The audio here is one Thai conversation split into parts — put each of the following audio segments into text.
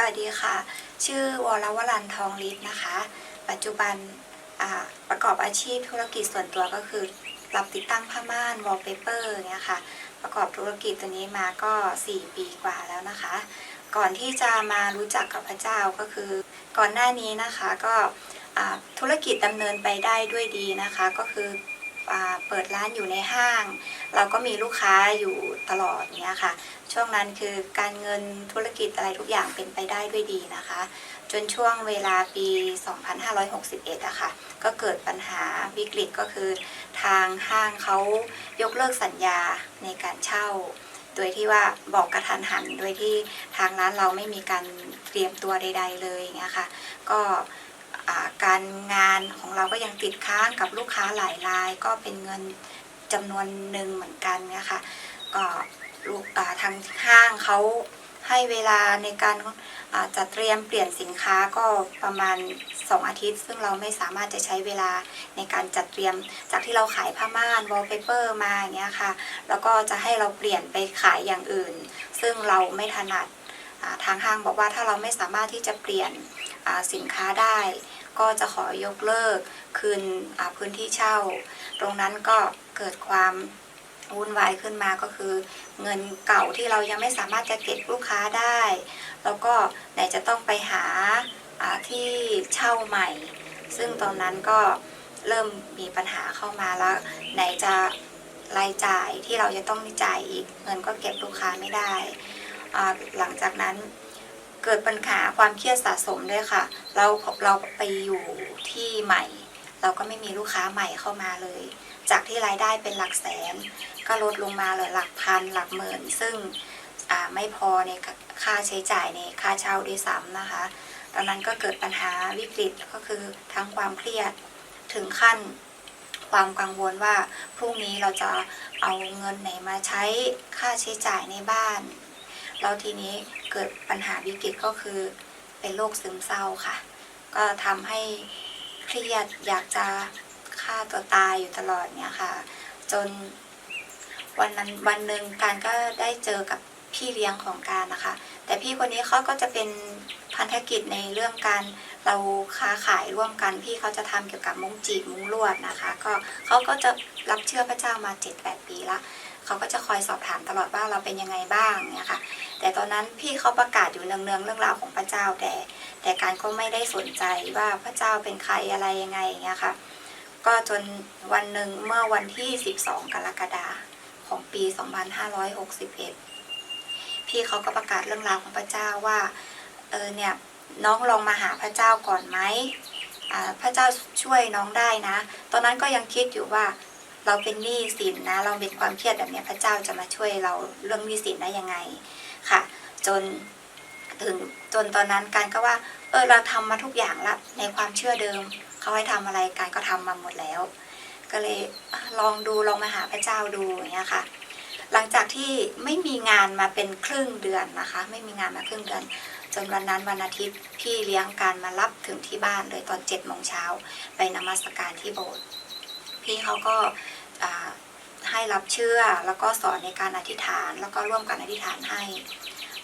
สวัสดีค่ะ ชื่อวรวรันทร์ทองฤทธิ์นะคะ ปัจจุบันประกอบอาชีพธุรกิจส่วนตัวก็คือ รับติดตั้งผ้าม่านวอลเปเปอร์เนี่ยค่ะ ประกอบธุรกิจตัวนี้มาก็ 4 ปีกว่าแล้วนะคะ ก่อนที่จะมารู้จักกับพระเจ้าก็คือ ก่อนหน้านี้นะคะก็ธุรกิจดำเนินไปได้ด้วยดีนะคะ ก็คือ เปิดร้านอยู่ในห้าง เราก็มีลูกค้าอยู่ตลอดเนี้ยค่ะ ช่วงนั้นคือการเงินธุรกิจอะไรทุกอย่างเป็นไปได้ด้วยดีนะคะ จนช่วงเวลาปี 2561อะค่ะ ก็เกิดปัญหาวิกฤตก็คือทางห้างเขายกเลิกสัญญาในการเช่า โดยที่ว่าบอกกระทันหัน โดยที่ทางร้านเราไม่มีการเตรียมตัวใด ๆ เลยอย่างเงี้ยค่ะ ก็ การงานของเราก็ยังติดค้างกับลูกค้าหลายราย ก็เป็นเงินจำนวนหนึ่งเหมือนกันนี่ยค่ะก็ลูกอ่าทางห้างเขาให้เวลาในการจัดเตรียมเปลี่ยนสินค้าก็ประมาณ 2 อาทิตย์ ซึ่งเราไม่สามารถจะใช้เวลาในการจัดเตรียม จากที่เราขายผ้าม่านวอลเปเปอร์มาอย่างเงี้ยค่ะ แล้วก็จะให้เราเปลี่ยนไปขายอย่างอื่น ซึ่งเราไม่ถนัดทางห้างบอกว่าถ้าเราไม่สามารถที่จะเปลี่ยนสินค้าได้ ก็จะขอยกเลิกคืนพื้นที่เช่า ตรงนั้นก็เกิดความวุ่นวายขึ้นมาก็คือเงินเก่าที่เรายังไม่สามารถจะเก็บลูกค้าได้ แล้วก็ไหนจะต้องไปหาที่เช่าใหม่ ซึ่งตอนนั้นก็เริ่มมีปัญหาเข้ามาแล้ว ไหนจะรายจ่ายที่เราจะต้องจ่ายอีก เงินก็เก็บลูกค้าไม่ได้ หลังจากนั้น เกิดปัญหาความเครียดสะสมด้วยค่ะ เราเราไปอยู่ที่ใหม่ เราก็ไม่มีลูกค้าใหม่เข้ามาเลย จากที่รายได้เป็นหลักแสน ก็ลดลงมาเหลือหลักพันหลักหมื่น ซึ่งอ่าไม่พอในค่าใช้จ่ายในค่าเช่าด้วยซ้ำนะคะตอนนั้นก็เกิดปัญหาวิกฤตก็คือทั้งความเครียดถึงขั้นความกังวลว่าพรุ่งนี้เราจะเอาเงินไหนมาใช้ค่าใช้จ่ายในบ้าน แล้วทีนี้เกิดปัญหาวิกฤตก็คือเป็นโรคซึมเศร้าค่ะ ก็ทำให้เครียดอยากจะฆ่าตัวตายอยู่ตลอดเนี่ยค่ะ จนวันนั้นวันหนึ่งการก็ได้เจอกับพี่เลี้ยงของการนะคะ แต่พี่คนนี้เขาก็จะเป็นพันธกิจในเรื่องการเราค้าขายร่วมกัน พี่เขาจะทำเกี่ยวกับมุ้งจีบมุ้งลวดนะคะ ก็เขาก็จะรับเชื่อพระเจ้ามา 7-8 ปีละ เขาก็จะคอยสอบถามตลอดว่าเราเป็นยังไงบ้างเนี่ยค่ะแต่ตอนนั้นพี่เขาประกาศอยู่เนืองๆเรื่องราวของพระเจ้าแต่ แต่การก็ไม่ได้สนใจว่าพระเจ้าเป็นใครอะไรยังไงอย่างเงี้ยค่ะ ก็จนวันหนึ่งเมื่อวันที่ 12 กรกฎาคมของปี 2561 พี่เขาก็ประกาศเรื่องราวของพระเจ้าว่าเออเนี่ยน้องลองมาหาพระเจ้าก่อนไหมพระเจ้าช่วยน้องได้นะ ตอนนั้นก็ยังคิดอยู่ว่า เราเป็นหนี้สินนะ เราเป็นความเครียดแบบนี้พระเจ้าจะมาช่วยเราเรื่องหนี้สินได้ยังไงค่ะ จนถึงจนตอนนั้นการก็ว่า เออเราทำมาทุกอย่างละในความเชื่อเดิมเขาให้ทำอะไรการก็ทำมาหมดแล้ว ก็เลยลองดูลองมาหาพระเจ้าดูอย่างเงี้ยค่ะ หลังจากที่ไม่มีงานมาเป็นครึ่งเดือนนะคะ ไม่มีงานมาครึ่งเดือนจนวันนั้นวันอาทิตย์พี่เลี้ยงการมารับถึงที่บ้านเลยตอนเจ็ดโมงเช้าไปนมัสการที่โบสถ์พี่เขาก็ ให้รับเชื่อแล้วก็สอนในการอธิษฐาน แล้วก็ร่วมกันอธิษฐานให้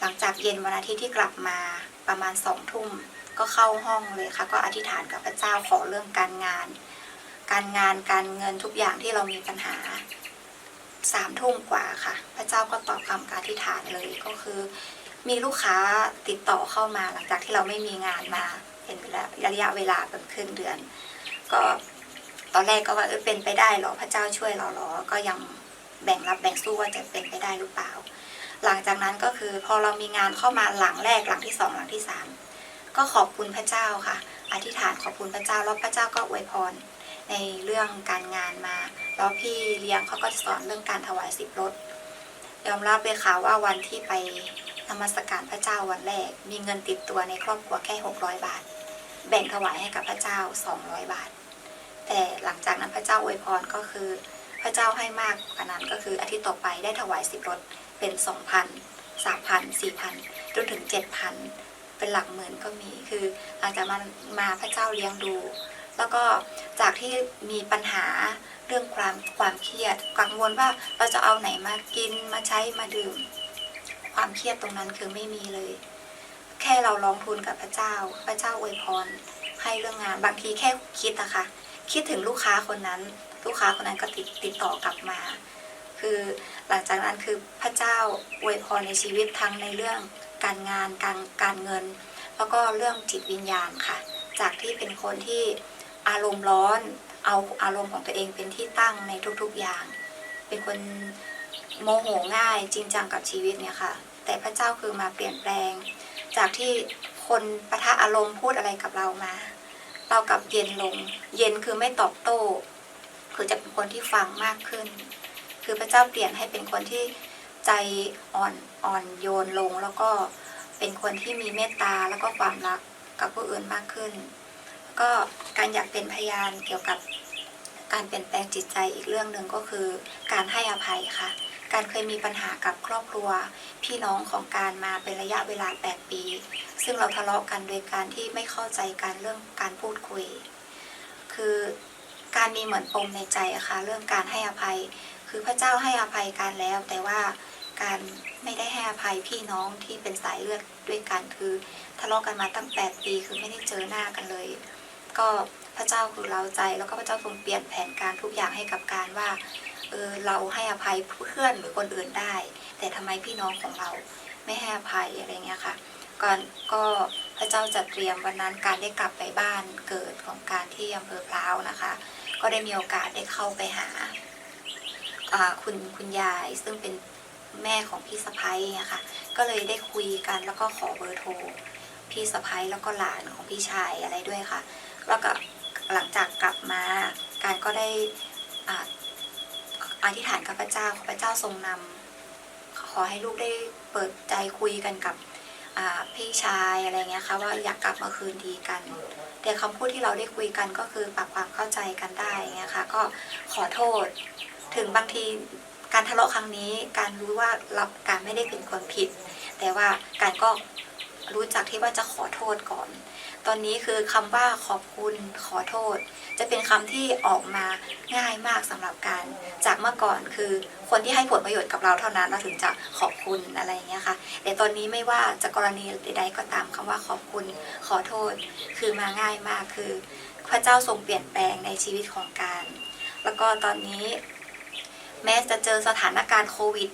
หลังจากเย็นวันอาทิตย์ที่กลับมาประมาณสองทุ่มก็เข้าห้องเลยค่ะ ก็อธิษฐานกับพระเจ้าขอเรื่องการงาน การงานการเงินทุกอย่างที่เรามีปัญหาสามทุ่มกว่าค่ะ พระเจ้าก็ตอบคำการอธิษฐานเลยก็คือ มีลูกค้าติดต่อเข้ามาหลังจากที่เราไม่มีงานมาเป็นระยะเวลาเป็นครึ่งเดือน ก็ ตอนแรกก็ว่าเออเป็นไปได้เหรอพระเจ้าช่วยเราเหรอ ก็ยังแบ่งรับแบ่งสู้ว่าจะเป็นไปได้หรือเปล่า หลังจากนั้นก็คือพอเรามีงานเข้ามาหลังแรกหลังที่สองหลังที่สามก็ขอบคุณพระเจ้าค่ะ อธิษฐานขอบคุณพระเจ้าแล้วพระเจ้าก็อวยพรในเรื่องการงานมาแล้วพี่เลี้ยงเขาก็สอนเรื่องการถวายสิบรถยอมรับเลยค่ะว่าวันที่ไปนมัสการพระเจ้าวันแรก มีเงินติดตัวในครอบครัวแค่ 600 บาท แบ่งถวายให้กับพระเจ้า 200 บาท แต่หลังจากนั้นพระเจ้าอวยพรก็คือ พระเจ้าให้มากกว่านั้นก็คืออาทิตย์ต่อไปได้ถวายสิบรถเป็น2,000 3,000 4,000จนถึง7,000เป็นหลักหมื่นก็มีคือหลังจากมามาพระเจ้าเลี้ยงดู แล้วก็จากที่มีปัญหาเรื่องความความเครียดกังวลว่าเราจะเอาไหนมากินมาใช้มาดื่ม ความเครียดตรงนั้นคือไม่มีเลย แค่เราลองทุนกับพระเจ้า พระเจ้าอวยพรให้เรื่องงาน บางทีแค่คิดนะคะ คิดถึงลูกค้าคนนั้น ลูกค้าคนนั้นก็ติดติดต่อกลับมา คือหลังจากนั้นคือพระเจ้าอวยพรในชีวิตทั้งในเรื่องการงานการการเงิน แล้วก็เรื่องจิตวิญญาณค่ะ จากที่เป็นคนที่อารมณ์ร้อน เอาอารมณ์ของตัวเองเป็นที่ตั้งในทุกๆอย่าง เป็นคนโมโหง่ายจริงจังกับชีวิตเนี่ยค่ะ แต่พระเจ้าคือมาเปลี่ยนแปลง จากที่คนประทะอารมณ์พูดอะไรกับเรามา เรากลับเย็นลง เย็นคือไม่ตอบโต้ คือจะเป็นคนที่ฟังมากขึ้น คือพระเจ้าเปลี่ยนให้เป็นคนที่ใจอ่อนอ่อนโยนลง แล้วก็เป็นคนที่มีเมตตาแล้วก็ความรักกับผู้อื่นมากขึ้น ก็การอยากเป็นพยานเกี่ยวกับการเปลี่ยนแปลงจิตใจอีกเรื่องหนึ่งก็คือการให้อภัยค่ะ การเคยมีปัญหากับครอบครัว พี่น้องของการมาเป็นระยะเวลา 8 ปี ซึ่งเราทะเลาะกันโดยการที่ไม่เข้าใจกันเรื่องการพูดคุย คือการมีเหมือนปมในใจอะค่ะเรื่องการให้อภัย คือพระเจ้าให้อภัยกันแล้ว แต่ว่าการไม่ได้ให้อภัยพี่น้องที่เป็นสายเลือดด้วยกันคือทะเลาะกันมาตั้ง 8 ปีคือไม่ได้เจอหน้ากันเลย ก็พระเจ้าคือเราใจแล้วก็พระเจ้าทรงเปลี่ยนแผนการทุกอย่างให้กับการว่า เออเราให้อภัยเพื่อนหรือคนอื่นได้ แต่ทำไมพี่น้องของเราไม่ให้อภัยอะไรเงี้ยค่ะก่อนก็พระเจ้าจัดเตรียมวันนั้นการได้กลับไปบ้านเกิดของการที่อำเภอพร้าวนะคะ ก็ได้มีโอกาสได้เข้าไปหาอ่าคุณคุณยายซึ่งเป็นแม่ของพี่สะพ้ายอะค่ะ ก็เลยได้คุยกันแล้วก็ขอเบอร์โทรพี่สะพ้ายแล้วก็หลานของพี่ชายอะไรด้วยค่ะ แล้วก็หลังจากกลับมาการก็ได้ อธิษฐานกับพระเจ้าขอพระเจ้าทรงนำขอให้ลูกได้เปิดใจคุยกันกับพี่ชายอะไรเงี้ยค่ะว่าอยากกลับมาคืนดีกัน แต่คำพูดที่เราได้คุยกันก็คือปรับความเข้าใจกันได้เงี้ยค่ะก็ขอโทษ ถึงบางทีการทะเลาะครั้งนี้ การรู้ว่าเราการไม่ได้เป็นคนผิด แต่ว่าการก็รู้จักที่ว่าจะขอโทษก่อน ตอนนี้คือคำว่าขอบคุณขอโทษ จะเป็นคำที่ออกมาง่ายมากสำหรับการ จากเมื่อก่อนคือคนที่ให้ผลประโยชน์กับเราเท่านั้นเราถึงจะขอบคุณอะไรอย่างเงี้ยค่ะแต่ตอนนี้ไม่ว่าจะกรณีใดๆก็ตามคำว่าขอบคุณขอโทษ คือมาง่ายมากคือ พระเจ้าทรงเปลี่ยนแปลงในชีวิตของการ แล้วก็ตอนนี้ แม้จะเจอสถานการณ์โควิด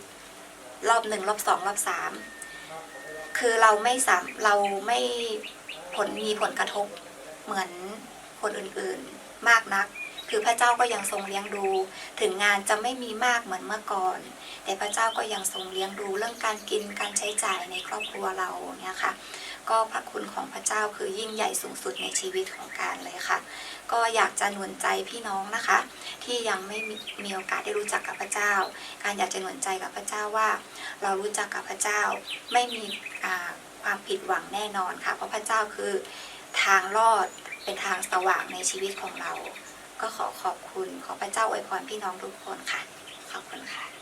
รอบหนึ่งรอบสองรอบสามคือเราไม่สามเราไม่ ผลมีผลกระทบเหมือนคนอื่นๆมากนัก คือพระเจ้าก็ยังทรงเลี้ยงดู ถึงงานจะไม่มีมากเหมือนเมื่อก่อน แต่พระเจ้าก็ยังทรงเลี้ยงดูเรื่องการกินการใช้จ่ายในครอบครัวเราเนี่ยค่ะก็พระคุณของพระเจ้าคือยิ่งใหญ่สูงสุดในชีวิตของการเลยค่ะ ก็อยากจะหนุนใจพี่น้องนะคะ ที่ยังไม่มีโอกาสได้รู้จักกับพระเจ้า การอยากจะหนุนใจกับพระเจ้าว่า เรารู้จักกับพระเจ้าไม่มีอ่า ความผิดหวังแน่นอนค่ะ เพราะพระเจ้าคือทางรอดเป็นทางสว่างในชีวิตของเรา ก็ขอขอบคุณขอพระเจ้าอวยพรพี่น้องทุกคนค่ะ ขอบคุณค่ะ